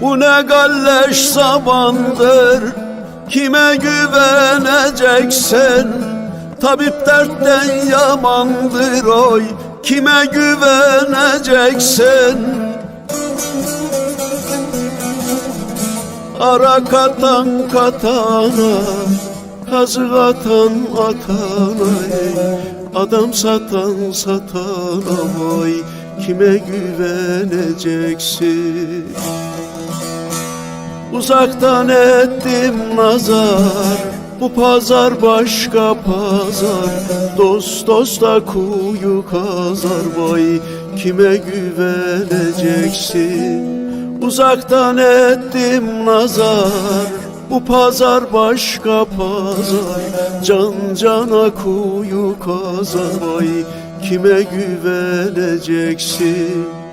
Bu ne galleş zamandır? Kime güveneceksin Tabip dertten yamandır oy. Kime güveneceksin Ara katan katana Kazık atan atana. Adam satan satana vay Kime güveneceksin Uzaktan ettim nazar. Bu pazar başka pazar. Dost dosta kuyu kazar. Vay kime güveneceksin? Uzaktan ettim nazar. Bu pazar başka pazar. Can cana kuyu kazar. Vay kime güveneceksin